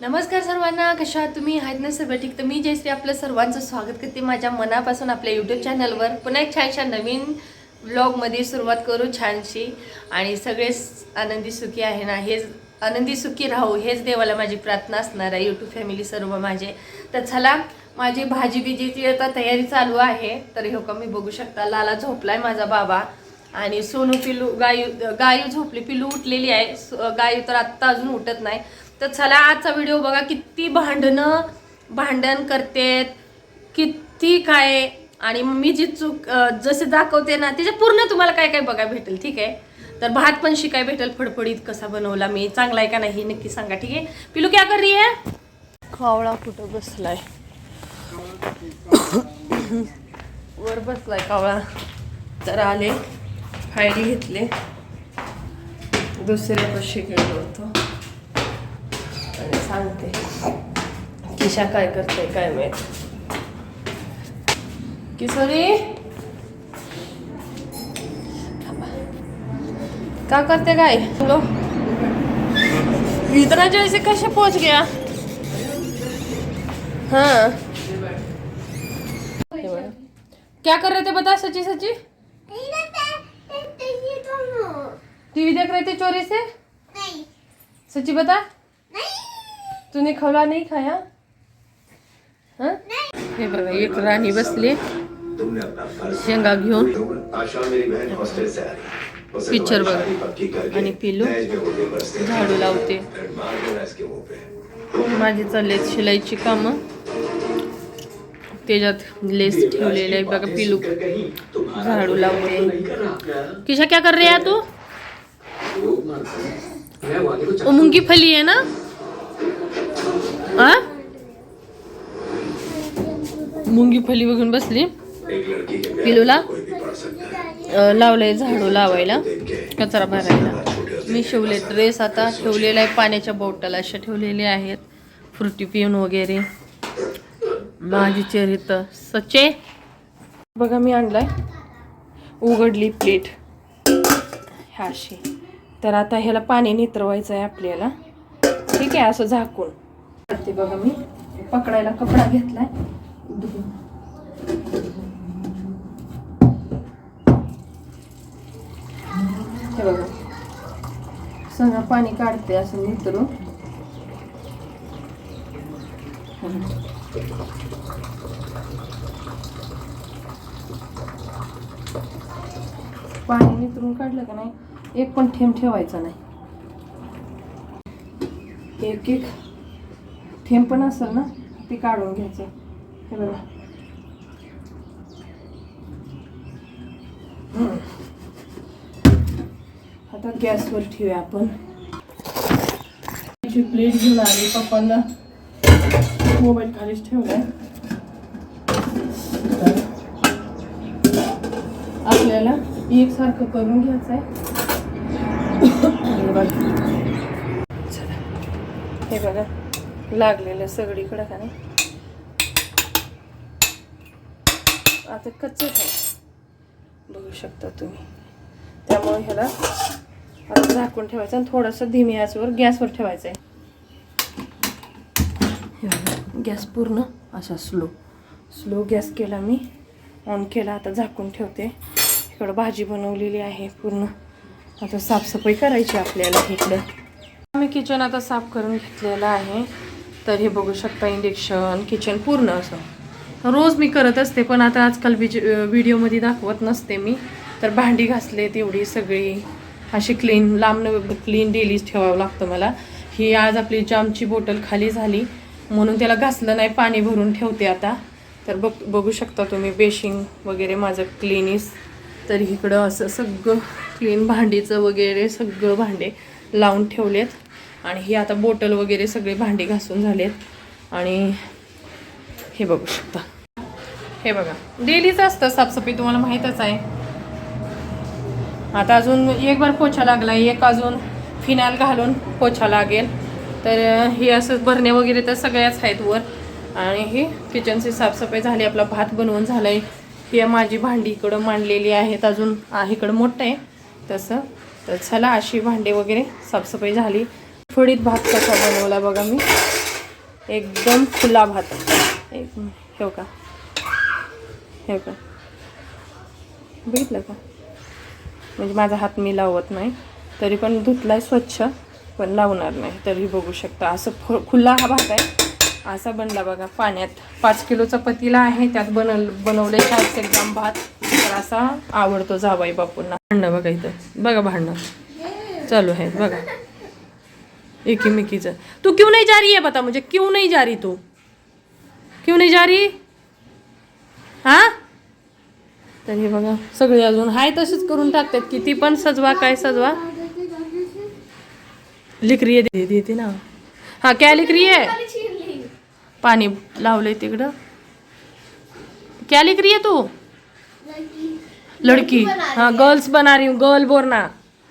नमस्कार सर्वांना कशा आहात तुम्ही? आहेत ना सर्व ठीक? तर मी जयश्री आपलं सर्वांचं स्वागत करते माझ्या मनापासून आपल्या यूट्यूब चॅनलवर पुन्हा एक छानशा नवीन व्लॉगमध्ये सुरुवात करू छानशी. आणि सगळेच आनंदी सुखी आहे ना हेच आनंदी सुखी राहू हेच देवाला माझी प्रार्थना असणार आहे. यूट्यूब फॅमिली सर्व माझे. तर चला माझी भाजी बिजीची आता तयारी चालू आहे. तर हो का मी बघू शकता लाला झोपलाय माझा बाबा. आणि सोनू पिलू गायू गायू झोपली पिलू उठलेली आहे. गायू तर आत्ता अजून उठत नाही. तर चला आजचा व्हिडिओ बघा किती भांडणं भांडण करतेत किती काय आणि मी जी चूक जसे दाखवते ना त्याच्या पूर्ण तुम्हाला काय काय बघा भेटेल ठीक आहे? तर भात पण शिकाय भेटेल फडफडीत कसा बनवला मी चांगला आहे का नाही नक्की सांगा ठीक आहे? पिलू क्या कर रही है? कावळा कुठं बसलाय? वर बसलाय कावळा तर आले फायली घेतले. दुसऱ्या पण गेलो होतो. आणि सांगते किशा काय करते काय माहित किशोरी. का करते काय लो इतना जैसे कैसे पहुँच गया हाँ क्या कर रहे थे बता सची सची टीवी देख रहे थे चोरी से सच्ची बता तूने खवला नहीं खाया? हाँ? हे बघा एक राणी बसली. शेंगा घेऊन. आशा पिक्चर बघ. आणि पिलू झाडू लावते. माझी चालले शिलाईची कामं. त्याच्यात लेस ठेवलेले आहे. बघा पिलू झाडू लावते. किशा क्या कर रही है तू? मुंगी फली आहे ना? आ मुंगी फली बघून बसली. पिलूला. लावलंय झाडू लावायला कचरा भरायला. मी शिवले ड्रेस आता ठेवलेला आहे पाण्याच्या बॉटल अशा ठेवलेल्या आहेत फ्रुटी पिऊन वगैरे. माझी चेहरी तर सचे. बघा मी आणलाय. उघडली प्लेट. ह्याशी तर आता ह्याला पाणी नित्रवायचं आहे आपल्याला. ठीक आहे असं झाकून. ते बघा मी. पकडायला कपडा घेतलाय. हे बघा. सगळं पाणी काढते असं नितरून पाणी नितरून काढलं का नाही? एक पण थेंब ठेवायचा नाही. एक एक. थेंब पण असेल ना ते काढून घ्यायचं. हे बघा. आता गॅसवर ठेवूया आपण. ची प्लेट घेऊन आली पप्पांना मोबाईल खालीच ठेवलाय. आपल्याला एकसारखं करून घ्यायचं आहे हे. हे बघा. लागलेलं सगळीकडं का नाही? आता कच्चच आहे. बघू शकता तुम्ही. त्यामुळे ह्याला आता झाकून ठेवायचं आणि थोडंसं धीमी आचवर गॅसवर ठेवायचं आहे गॅस पूर्ण असा स्लो. स्लो गॅस केला मी. ऑन केला आता झाकून ठेवते. इकडं भाजी बनवलेली आहे पूर्ण. आता साफसफाई करायची आपल्याला इकडं. मी किचन आता साफ करून घेतलेलं आहे. तर हे बघू शकता इंडक्शन किचन पूर्ण असं. रोज मी करत असते पण आता आजकाल विज व्हिडिओमध्ये दाखवत नसते मी. तर भांडी घासले तेवढी सगळी. अशी क्लीन लांब क्लीन डेलीच ठेवावं लागतं मला. ही आज आपली जामची बॉटल खाली झाली. म्हणून त्याला घासलं नाही पाणी भरून ठेवते आता. तर बघ बघू शकता तुम्ही बेशिंग वगैरे माझं क्लीनिस तर इकडं असं सगळं क्लीन भांडीचं वगैरे सगळं भांडे लावून ठेवलेत. आणि ही आता बॉटल वगैरे सगळे भांडी घासून झालेत. आणि हे बघू शकता. हे बघा. डेलीच असतं साफसफाई तुम्हाला माहीतच आहे. आता अजून एक बार पोछा लागला एक अजून फिनाल घालून पोछा लागेल. तर हे असं भरणे वगैरे तर सगळ्याच आहेत वर. आणि ही किचनची साफसफाई झाली आपला भात बनवून झाला आहे ही माझी भांडी इकडं मांडलेली आहेत अजून आहे इकडं मोठं आहे. तसं तर चला अशी भांडे वगैरे साफसफाई झाली. फडीत भात कसा बनवला बघा मी. एकदम खुला भात. एक हे का हे का बघितलं का? म्हणजे माझा हात मी लावत नाही. तरी पण धुतलाय स्वच्छ पण लावणार नाही. तरी बघू शकता. असं फु खुला हा भात आहे. असा बनला बघा. पाण्यात पाच किलोचा पतीला आहे. त्यात बनव बनवले चारशे ग्राम भात. तर असा आवडतो जावाई बापूंना भांडणं बघा इथं. बघा भांडणं. चालू आहे. बघा. एकीमेकीचं. तू क्यों नहीं जा रही है बता मुझे? क्यों नहीं जा रही तू? क्यों नहीं जा रही? हा? तर हे बघा सगळे अजून हाय तसेच करून टाकतात. किती पण सजवा काय सजवा. लिकरी दे देते ना. हा क्या लिख रही पाणी लावलंय तिकडं. क्या लिख रही है तू? लड़की. हाँ गर्ल्स बना रही हूँ गर्ल बोलना.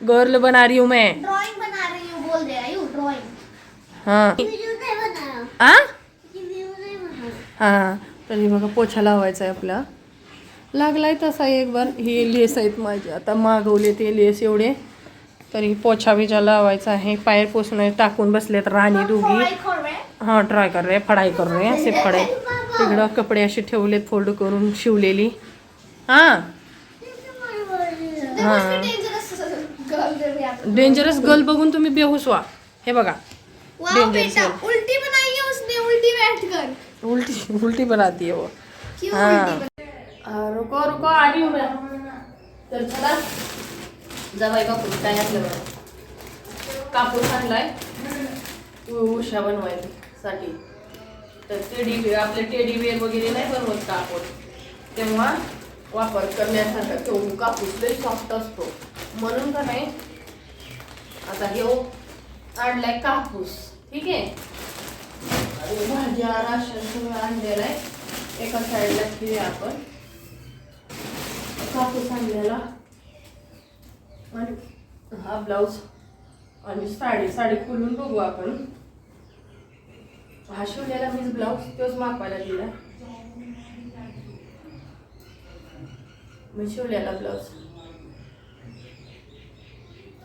गर्ल बना रही हूँ मैं ड्राइंग बना रही हूँ बोल दे आयु ड्राइंग हाँ. आ? हां. तर हे बघा पोछा लावायचा आहे आपला. लागलाय तसा एक बार हे लेस आहेत माझे. आता मागवले ते लेस एवढे. तरी पोछा बिछा लावायचा आहे पायर पोसणे टाकून बसलेत राणी दोघी. हैं ट्राय कर रे फडाई कर रे असे फडाई. तिकडं कपडे असे ठेवलेत फोल्ड करून शिवलेली. हां. है. डेंजरस गर्ल बघून तुम्ही बेहोश व्हा. हे बघा. वाह बेटा. उल्टी बनाई है उसने उल्टी बैठ कर। उलटी उलटी बनाती है वो। क्यों हाँ। उल्टी बना- आ, रुको रुको आ रही हूँ। मैं तर चला। जावाई बापू काय असलं बघा कापूस आणलाय उ- उषा बनवायसाठी तर टेडी आपले टेडी बिअर वगैरे नाही बनवत कापूस तेव्हा वापर करण्यासारखा तो कापूस लई सॉफ्ट असतो. म्हणून का नाही? आता हे आणलाय कापूस. ठीक आहे? आणि भाज्या राशन सगळं आणलेलं आहे. एका साईडला ठेवूया आपण. कापूस आणलेला. आणि हा ब्लाऊज आणि साडी साडी खोलून बघू आपण. हा शिवलेला मीच ब्लाऊज तोच मापायला दिला मी शिवलेला ब्लाऊज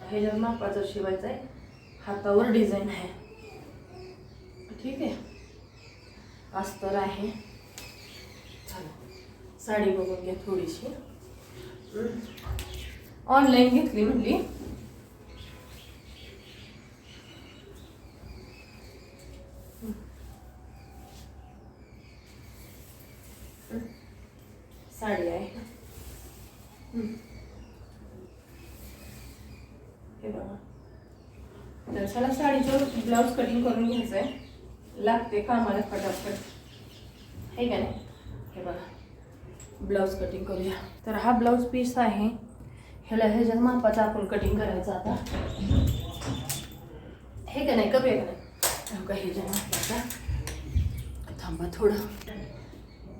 ह्याच्यात मापाचा शिवायचा आहे. हातावर डिझाईन आहे. ठीक आहे. अस्तर आहे. चला साडी बघून घ्या थोडीशी. ऑनलाईन घेतली म्हणली. साडी आहे. हे बघा. तर चला साडीचं ब्लाऊज कटिंग करून घ्यायचं आहे लागते कामाला फटाफट? हे का नाही? हे बघा. ब्लाऊज कटिंग करूया. तर हा ब्लाऊज पीस आहे. ह्याला ह्याच्यात मापाचा आपण कटिंग करायचं आता. हे का नाही? करूया का नाही? हो ह्याच्या मापाचा. थांबा थोडं.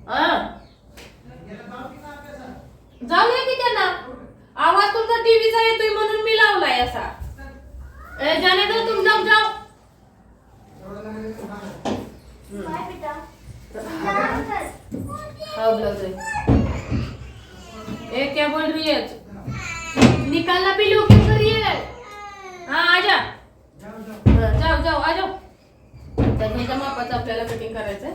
हा जाऊया की त्यांना? आवाज तुमचा टीव्हीचा येतोय म्हणून मी लावलाय असा. ए, जाने दो तुम जाओ जाओ। बाय बेटा। हाँ ब्लाउज है ए क्या बोल रही है? निकालना पिल्लू क्यों कर रही है? हाँ आजा हाँ, जाओ जाओ आ जाओ। तर ह्याच्या मापाचं आपल्याला कटिंग करायचं आहे.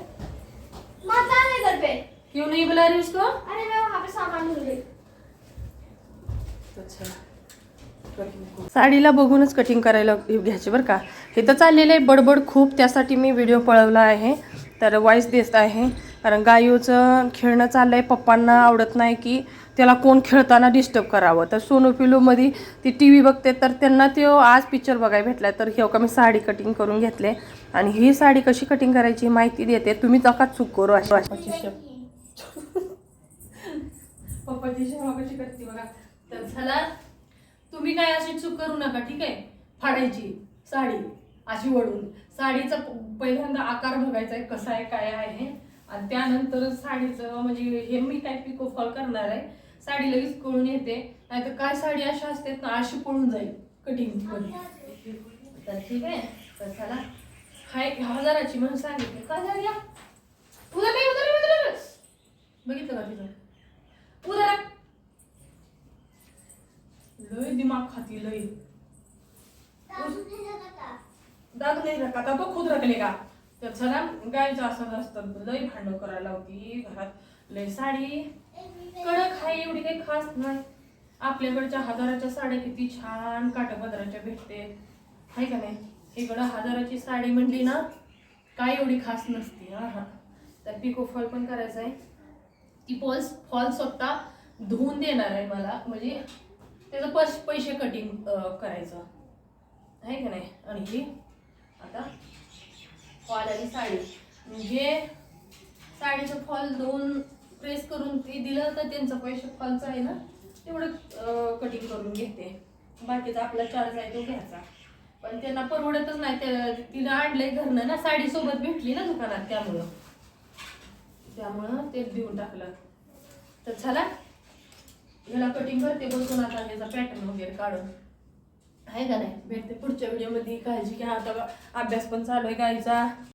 मत आ रहे घर पे। क्यों नहीं बुला रही उसको? अरे मैं वहाँ पे सामान भूल गई साडीला बघूनच कटिंग करायला घ्यायचे बरं का. हे तर चाललेलं आहे बडबड खूप त्यासाठी मी व्हिडिओ पळवला आहे. तर वॉईस देत आहे. कारण गायूचं खेळणं चाललं आहे पप्पांना आवडत नाही की त्याला कोण खेळताना डिस्टर्ब करावं. तर सोनू पिलूमध्ये ती टी व्ही बघते तर त्यांना ते आज पिक्चर बघायला भेटला तर हे का मी साडी कटिंग करून घेतले. आणि ही साडी कशी कटिंग करायची माहिती देते. तुम्ही नका चूक करू अशी. पप्पाची कशी करते बघा. तर झाला तुम्ही काय अशी चूक करू नका ठीक आहे? फाडायची साडी अशी वळून. साडीचा पहिल्यांदा आकार बघायचा आहे कसा आहे काय आहे. आणि त्यानंतर साडीचं म्हणजे हे मी काय पिको फॉल करणार आहे. साडी लगेच कळून येते. नाहीतर काय साडी अशा असतात ना अशी पळून जाईल कटिंग तर ठीक आहे तर चला. हाय हजाराची म्हणून सांगितले का हजार या. उद्या नाही उद्या बघितलं का तिथं? उद्या लय दिमाग खाती लय. दादू नहीं था तो खुद रख लेगा तर चला गायचं असं असतं. लय भांडण करायला होती घरात. लय साडी. कडक आहे एवढी काही खास नाही. आपल्याकडच्या हजाराच्या साड्या किती छान काठापदराच्या भेटते. आहे का नाही? इकडं हजाराची साडी म्हणली ना काय एवढी खास नसते. हा हा. तर पिको फॉल पण करायचं आहे ती फॉल्स फॉल स्वतः धुवून देणार आहे मला. म्हणजे त्याचं पश पैसे कटिंग करायचं. आहे का नाही? आणि ही आता फॉल आणि साडी. म्हणजे साडीचं फॉल दोन प्रेस करून ते दिलं तर त्यांचं पैसे फॉलचं आहे ना? तेवढं कटिंग करून घेते. बाकीचा आपला चार्ज आहे तो घ्यायचा. पण त्यांना परवडतच नाही. त्या तिनं आणलंय घरनं ना साडीसोबत भेटली ना दुकानात त्यामुळं. त्यामुळं ते देऊन टाकलं. तर झाला याला कटिंग करते बसून आता याचा पॅटर्न वगैरे काढून. आहे का नाही? भेटते पुढच्या व्हिडिओमध्ये काळजी घ्या. आता अभ्यास पण चालू आहे गायचा